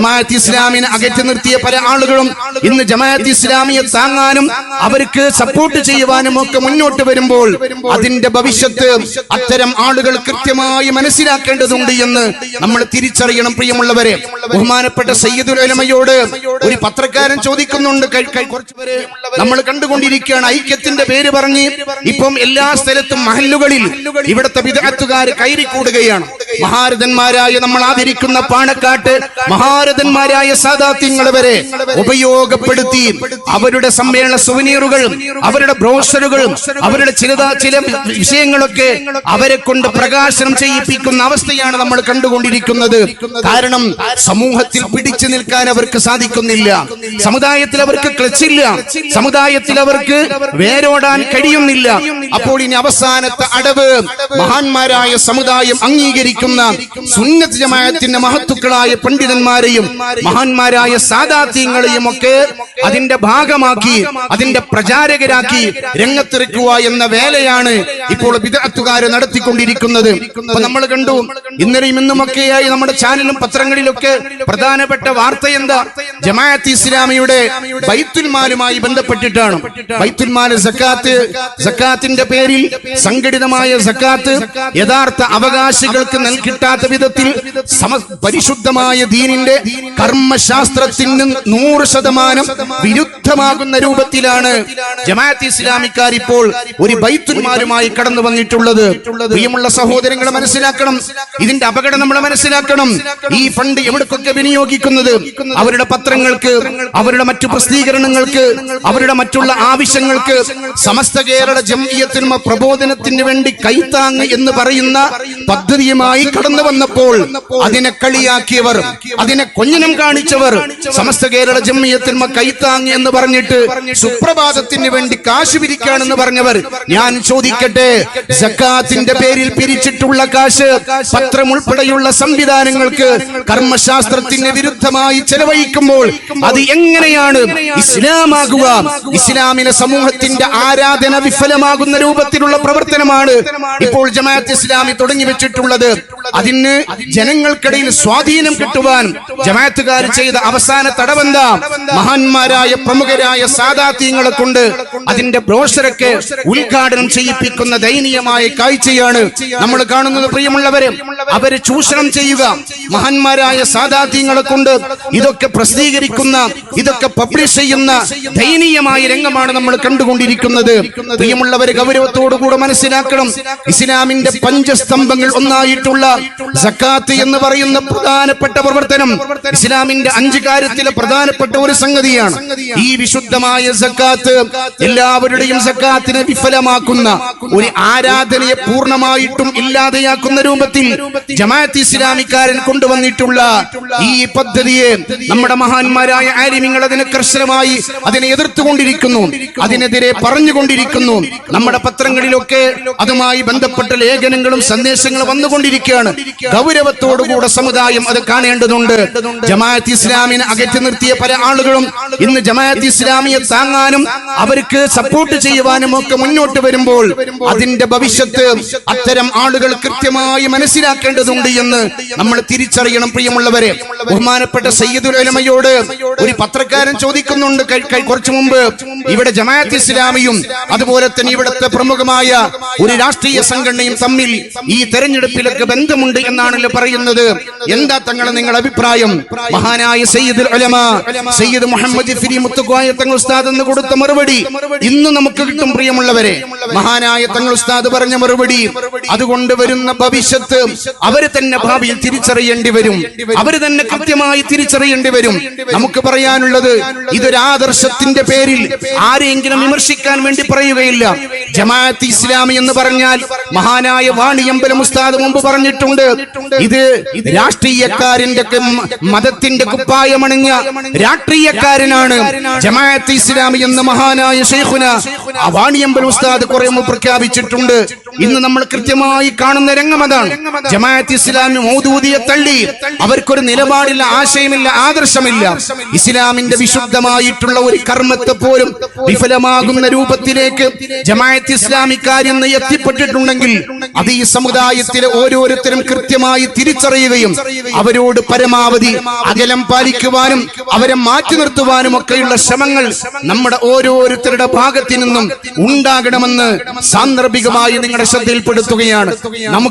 ജമാഅത്ത് ഇസ്ലാമിനെ അകറ്റി നിർത്തിയ പല ആളുകളും ഇന്ന് ജമാഅത്ത് ഇസ്ലാമിയെ താങ്ങാനും അവർക്ക് സപ്പോർട്ട് ചെയ്യുവാനും ഒക്കെ മുന്നോട്ട് വരുമ്പോൾ അതിന്റെ ഭവിഷ്യത്ത് അത്തരം ആളുകൾ കൃത്യമായി മനസ്സിലാക്കേണ്ടതുണ്ട് എന്ന് നമ്മൾ തിരിച്ചറിയണം പ്രിയമുള്ളവരെ. ബഹുമാനപ്പെട്ട സയ്യിദുലമയോട് ഒരു പത്രക്കാരൻ ചോദിക്കുന്നുണ്ട്. നമ്മൾ കണ്ടുകൊണ്ടിരിക്കുകയാണ്. ഐക്യത്തിന്റെ പേര് പറഞ്ഞ് ഇപ്പം എല്ലാ സ്ഥലത്തും മഹല്ലുകളിൽ ഇവിടുത്തെ വിദഗ്ധക്കാർ കയറിക്കൂടുകയാണ്. മഹാരഥന്മാരായ നമ്മൾ ആദരിക്കുന്ന പാണക്കാട്ട് മഹാരഥന്മാരായ സാദാത്യങ്ങൾ വരെ ഉപയോഗപ്പെടുത്തി അവരുടെ സമ്മേളന സുവനീറുകളും അവരുടെ ബ്രോഷറുകളും അവരുടെ ചില ചില വിഷയങ്ങളൊക്കെ അവരെ കൊണ്ട് പ്രകാശനം ചെയ്യിപ്പിക്കുന്ന അവസ്ഥയാണ് നമ്മൾ കണ്ടുകൊണ്ടിരിക്കുന്നത്. കാരണം സമൂഹത്തിൽ പിടിച്ചു നിൽക്കാൻ അവർക്ക് സാധിക്കുന്നില്ല. സമുദായത്തിൽ അവർക്ക് ക്ലച്ചില്ല. സമുദായത്തിൽ അവർക്ക് വേരോടാൻ കഴിയുന്നില്ല. അപ്പോൾ ഇനി അവസാനത്തെ അടവ് മഹാന്മാരായ സമുദായം അംഗീകരിക്കുന്ന സുന്നത്ത് ജമാഅത്തിന്റെ മഹത്തുക്കളായ പണ്ഡിതന്മാരെയും മഹാന്മാരായ സാദാത്യങ്ങളെയും ഒക്കെ അതിന്റെ ഭാഗമാക്കി അതിന്റെ പ്രചാരകരാക്കി രംഗത്തിറക്കുക എന്ന വേലയാണ് ഇപ്പോൾ വിദഗ്ധക്കാര് നടത്തിക്കൊണ്ടിരിക്കുന്നത്. നമ്മൾ കണ്ടു ഇന്നലെയും ഇന്നുമൊക്കെയായി നമ്മുടെ ചാനലും പത്രങ്ങളിലൊക്കെ പ്രധാനപ്പെട്ട വാർത്ത എന്താ? ജമാഅത്ത് ഇസ്ലാമിയുടെ ബൈത്തുൽമാലുമായി ബന്ധപ്പെട്ടിട്ടാണ്. ബൈത്തുൽമാൽ സക്കാത്ത് സക്കാത്തിന്റെ പേരിൽ സംഘടിതമായ സക്കാത്ത് യഥാർത്ഥ അവകാശികൾക്ക് നൽകിട്ടാത്ത വിധത്തിൽ പരിശുദ്ധമായ ദീനിന്റെ കർമ്മശാസ്ത്രത്തിന് നൂറ് ശതമാനം വിരുദ്ധമാകുന്ന രൂപത്തിലാണ് ജമാഅത്ത് ഇസ്ലാമിക്കാർ ഇപ്പോൾ ഒരു ബൈത്തുന്മാരുമായി കടന്നു വന്നിട്ടുള്ളത്. പ്രിയമുള്ള സഹോദരങ്ങളെ മനസ്സിലാക്കണം. ഇതിന്റെ അപകടം നമ്മൾ മനസ്സിലാക്കണം. ഈ ഫണ്ട് എവിടേക്കൊക്കെ വിനിയോഗിക്കുന്നത്? അവരുടെ പത്രങ്ങൾക്ക് അവരുടെ മറ്റു പ്രസിദ്ധീകരണങ്ങൾക്ക് അവരുടെ മറ്റുള്ള ആവശ്യങ്ങൾക്ക് സമസ്ത കേരള ജംഇയത്തിന് പ്രബോധനത്തിന് വേണ്ടി കൈത്താങ് എന്ന് പറയുന്ന പദ്ധതിയുമായി കടന്നു വന്നപ്പോൾ അതിനെ കളിയാക്കിയവർ അതിനെ കൊഞ്ഞനം കാണിച്ചവർ സമസ്ത കേരള ജമ്മിയത്തിന്മ കൈത്താങ് എന്ന് പറഞ്ഞിട്ട് സുപ്രഭാതത്തിന് വേണ്ടി കാശ് പിരിക്കാണെന്ന് പറഞ്ഞവർ. ഞാൻ ചോദിക്കട്ടെ സക്കാത്തിന്റെ പേരിൽ പിരിച്ചിട്ടുള്ള കാശ് പത്രം ഉൾപ്പെടെയുള്ള സംവിധാനങ്ങൾക്ക് കർമ്മശാസ്ത്രത്തിന് വിരുദ്ധമായി ചെലവഴിക്കുമ്പോൾ അത് എങ്ങനെയാണ് ഇസ്ലാമാകുക? ഇസ്ലാമിലെ സമൂഹത്തിന്റെ ആരാധന വിഫലമാകുന്ന രൂപത്തിലുള്ള പ്രവർത്തനമാണ് ഇപ്പോൾ ജമാഅത്ത് ഇസ്ലാമി തുടങ്ങി വെച്ചിട്ടുള്ളത്. അതിന് ജനങ്ങൾക്കിടയിൽ സ്വാധീനം കിട്ടുവാൻ ജമാഅത്തുകാർ ചെയ്ത അവസാന തടവന്ത? മഹാന്മാരായ പ്രമുഖരായ സാദാത്യങ്ങളെ കൊണ്ട് അതിന്റെ ബ്രോഷറൊക്കെ ഉദ്ഘാടനം ചെയ്യിപ്പിക്കുന്ന ദയനീയമായ കാഴ്ചയാണ് നമ്മൾ കാണുന്നത് പ്രിയമുള്ളവരെ. അവർ ചൂഷണം ചെയ്യുക. മഹാന്മാരായ സാദാത്യങ്ങളെ കൊണ്ട് ഇതൊക്കെ പ്രസിദ്ധീകരിക്കുന്ന ഇതൊക്കെ പബ്ലിഷ് ചെയ്യുന്ന ദയനീയമായ രംഗമാണ് നമ്മൾ കണ്ടുകൊണ്ടിരിക്കുന്നത്. പ്രിയമുള്ളവരെ ഗൗരവത്തോടുകൂടെ മനസ്സിലാക്കണം. ഇസ്ലാമിന്റെ പഞ്ചസ്തംഭങ്ങൾ ഒന്നായിട്ടുള്ള സക്കാത്ത് എന്ന് പറയുന്ന പ്രധാനപ്പെട്ട പ്രവർത്തനം ഇസ്ലാമിന്റെ അഞ്ച് കാര്യത്തിലെ പ്രധാനപ്പെട്ട ഒരു സംഗതിയാണ് ഈ വിശുദ്ധമായ സക്കാത്ത്. എല്ലാവരുടെയും സക്കാത്തിനെ വിഫലമാക്കുന്ന ഒരു ആരാധനയെ പൂർണമായിട്ടും ഇല്ലാതെയാക്കുന്ന രൂപത്തിൽ ജമാഅത്ത് ഇസ്ലാമിക്കാരൻ കൊണ്ടുവന്നിട്ടുള്ള ഈ പദ്ധതിയെ നമ്മുടെ മഹാന്മാരായ ആലിമ്യങ്ങൾ അതിനെ കർശനമായി അതിനെ എതിർത്തുകൊണ്ടിരിക്കുന്നു. അതിനെതിരെ പറഞ്ഞുകൊണ്ടിരിക്കുന്നു. നമ്മുടെ പത്രങ്ങളിലൊക്കെ അതുമായി ബന്ധപ്പെട്ട ലേഖനങ്ങളും സന്ദേശങ്ങളും വന്നുകൊണ്ടിരിക്കുകയാണ്. ഗൗരവത്തോടുകൂടെ സമുദായം അത് കാണേണ്ടതുണ്ട്. ജമാഅത്ത് ഇസ്ലാമിനെ അകറ്റി നിർത്തിയ പല ആളുകളും ഇന്ന് ജമാഅത്ത് ഇസ്ലാമിയെ താങ്ങാനും അവർക്ക് സപ്പോർട്ട് ചെയ്യുവാനും ഒക്കെ മുന്നോട്ട് വരുമ്പോൾ അതിന്റെ ഭവിഷ്യത്ത് അത്തരം ആളുകൾ കൃത്യമായി മനസ്സിലാക്കേണ്ടതുണ്ട് എന്ന് നമ്മൾ തിരിച്ചറിയണം പ്രിയമുള്ളവരെ. ബഹുമാനപ്പെട്ട സയ്യിദുൽ ഉലമയോട് ഒരു പത്രക്കാരൻ ചോദിക്കുന്നുണ്ട് കുറച്ചു മുമ്പ്. ഇവിടെ ജമാഅത്ത് ഇസ്ലാമിയും അതുപോലെ തന്നെ ഇവിടുത്തെ പ്രമുഖമായ ഒരു രാഷ്ട്രീയ സംഘടനയും തമ്മിൽ ഈ തെരഞ്ഞെടുപ്പിലൊക്കെ ബന്ധമുണ്ട് എന്നാണല്ലോ പറയുന്നത്. എന്താ തങ്ങളെ നിങ്ങളുടെ അഭിപ്രായം? മഹാനായ സയ്യിദ് ഉലമ. സയ്യിദ് മുഹമ്മദ് ഫിരി മുത്തുക്കോയ തങ്ങൾ ഉസ്താദ് എന്ന് കൊടുത്ത മറുപടി ഇന്ന് നമുക്ക് കിട്ടും പ്രിയമുള്ളവരെ. മഹാനായ തങ്ങൾ ഉസ്താദ് പറഞ്ഞ മറുപടി അതുകൊണ്ട് വരുന്ന ഭവിഷ്യത്ത് അവർ തന്നെ ഭാവിയിൽ തിരിച്ചറിയേണ്ടി വരും. അവർ തന്നെ കൃത്യമായി തിരിച്ചറിയേണ്ടി വരും. നമുക്ക് പറയാനുള്ളത് ഇതൊരു ആദർശത്തിന്റെ പേരിൽ ആരെങ്കിലും വിമർശിക്കാൻ വേണ്ടി പറയുകയില്ല. ജമാഅത്ത് ഇസ്ലാമി എന്ന് പറഞ്ഞാൽ മഹാനായ വാണിയമ്പലം ഉസ്താദ് മുമ്പ് പറഞ്ഞിട്ടുണ്ട്. ഇത് രാഷ്ട്രീയക്കാരന്റെ മതത്തിന്റെ കുപ്പായമണിഞ്ഞ രാഷ്ട്രീയക്കാരനാണ് ജമാഅത്ത് ഇസ്ലാമി എന്ന മഹാനായ ഷെയ്ഖുന അവാണിയമ്പൽ ഉസ്താദ് കുറെ പ്രഖ്യാപിച്ചിട്ടുണ്ട്. ഇന്ന് നമ്മൾ കൃത്യമായി കാണുന്ന രംഗം അതാണ് ജമാഅത്ത് ഇസ്ലാമി മൗദൂദിയെ തള്ളി. അവർക്കൊരു നിലപാടില്ല ആശയമില്ല ആദർശമില്ല. ഇസ്ലാമിന്റെ വിശുദ്ധമായിട്ടുള്ള ഒരു കർമ്മത്തെ പോലും വിഫലമാകുന്ന രൂപത്തിലേക്ക് ജമാഅത്ത് ഇസ്ലാമിക്കാരെന്ന് എത്തിപ്പെട്ടിട്ടുണ്ടെങ്കിൽ അത് ഈ സമുദായത്തിലെ ഓരോരുത്തരും കൃത്യമായി തിരിച്ചറിയുകയും അവരോട് അകലം പാലിക്കുവാനും അവരെ മാറ്റി നിർത്തുവാനും ഒക്കെയുള്ള ശ്രമങ്ങൾ നമ്മുടെ ഓരോരുത്തരുടെ ഭാഗത്തു നിന്നും ഉണ്ടാകണമെന്ന് സാന്ദർഭികമായി നിങ്ങളുടെ ശ്രദ്ധയിൽപ്പെടുത്തുകയാണ്. നമുക്ക്